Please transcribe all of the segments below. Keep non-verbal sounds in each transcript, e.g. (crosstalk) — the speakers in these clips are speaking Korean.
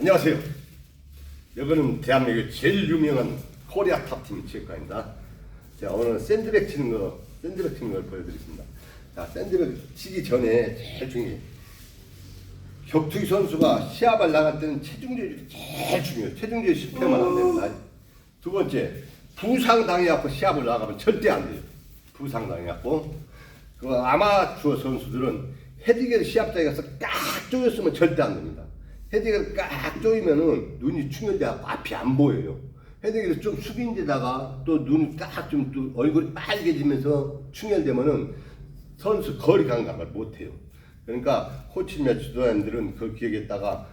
안녕하세요. 여기는 대한민국의 제일 유명한 코리아 탑팀 체육관입니다. 자, 오늘은 샌드백 치는 거, 샌드백 치는 걸 보여드리겠습니다. 자, 샌드백 치기 전에 제일 중요해. 격투기 선수가 시합을 나갈 때는 체중 조절이 제일 중요해요. 체중 조절 실패하면 안 됩니다. 두 번째, 부상 당해갖고 시합을 나가면 절대 안 돼요. 부상 당해갖고. 그 아마추어 선수들은 헤딩을 시합장에 가서 깍 조였으면 절대 안 됩니다. 헤딩을 깍 조이면은 눈이 충혈돼갖고 앞이 안 보여요. 헤딩을 좀 숙인 데다가 또 눈이 또 얼굴이 빨개지면서 충혈되면은 선수 거리 감각을 못해요. 그러니까 코치나 지도자님들은 그걸 기억했다가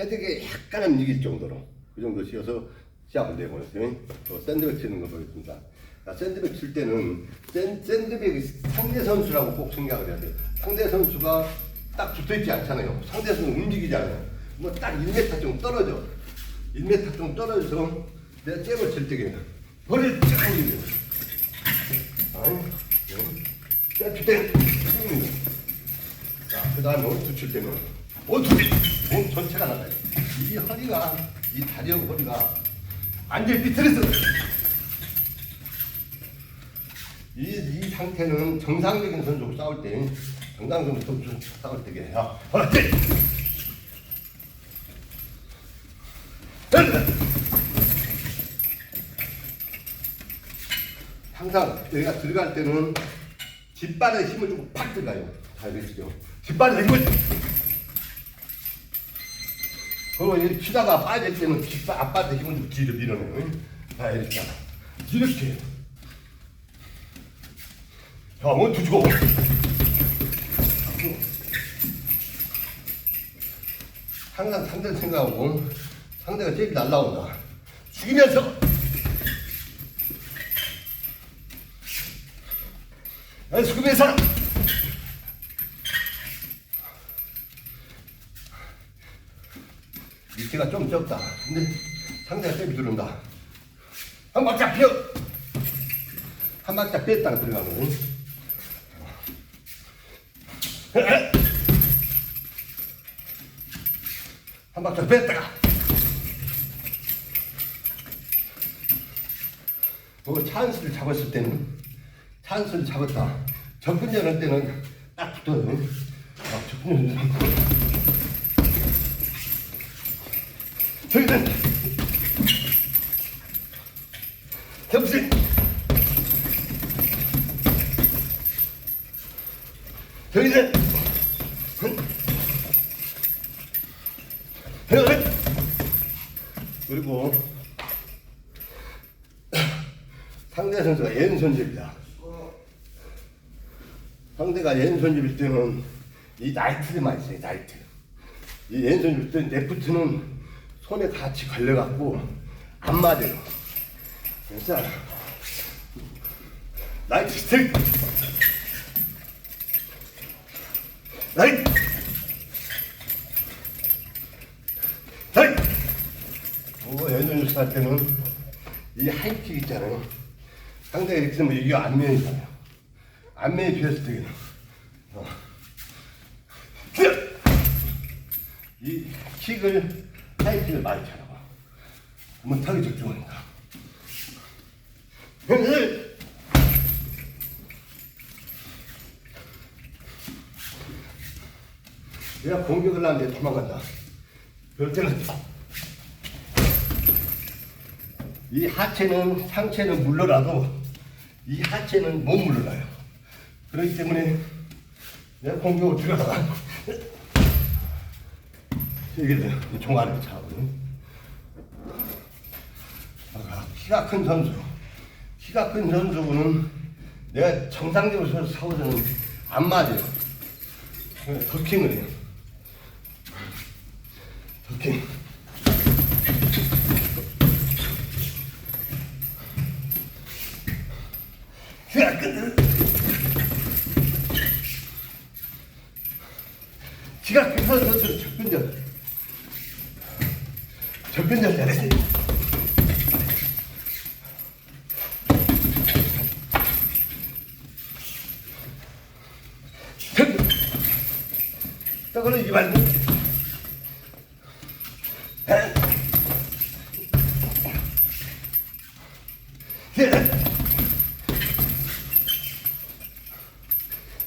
헤딩에 약간은 이길 정도로 그 정도 씌어서 시합을 내보냈어요. 또 샌드백 치는 거 보겠습니다. 자, 샌드백 칠 때는 샌, 샌드백이 상대 선수라고 꼭 생각을 해야 돼요. 상대 선수가 딱 붙어 있지 않잖아요. 상대 선수 움직이잖아요. 뭐 딱 1m 정도 떨어져. 1m 정도 떨어져서 내가 잽을 칠 때게 허리를 쫙 올리고. 아유, 잽 때. 자, 그 다음에 원투 칠 때는 원투 몸 전체가 나가요. 이 허리가, 이 다리하고 허리가 완전히 비틀어서 이, 이 상태는 정상적인 선수하고 싸울 때, 정상적인 선수 싸울 때게 해요. 하나, 항상 여기가 들어갈 때는 뒷발에 힘을 주고 팍 들어가요. 잘 되시죠? 뒷발에 힘을 주 그리고 이렇게 치다가 빠질 때는 뒷발, 앞발에 힘을 주고 뒤로 밀어내요. 자, 이렇게. 이렇게. 자, 원투 주고. 항상 상대를 생각하고 상대가 제일 날라온다. 죽이면서 아, 죽이면서 밑에가 좀 적다. 근데 상대가 잽이 들어온다. 한 박자 펴! 한 박자 뺐다가 들어가는 한 박자 뺐다가 그 찬스를 잡았을 때는 찬스를 잡았다. 접근전 할 때는 딱 붙어요. 아, 접근전. 저기는 접근. 저기는 그리고 상대 선수가 왼손잡이다. 상대가 왼손잡일 때는 이 나이트만 있어요, 나이트. 이 왼손잡일 때는 레프트는 손에 같이 걸려갖고 안 맞아요. 그래서 나이트 스틱! 나이트! 나이트! 오, 왼손잡이 할 때는 이 하이킥 있잖아요. 상대가 이렇게 되면 이게 안면이잖아요. 안면이 비었을 때는 어. 이 킥을 하이킥을 많이 차라고 못하게 적중합니다. 내가 공격을 하는데 도망간다. 그럴 때는 이 하체는 상체는 물러나도 이 하체는 못 물러나요. 그렇기 때문에 내가 공격을 들어가다가 (laughs) 이게 종아리를 차거든. 아, 키가 큰 선수, 키가 큰 선수는 내가 정상적으로 싸우서는 안 맞아요. 더킹을 해요. 더킹. 키가 큰 키가 큰 선수는 접근전. 접근전. 떡으로 이기 말고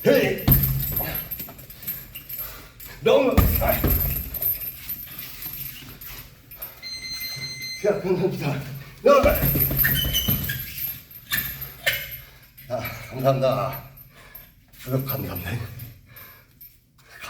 헤이 너무 자 감사합니다. 너무 자 감사합니다. 구독 감사합니다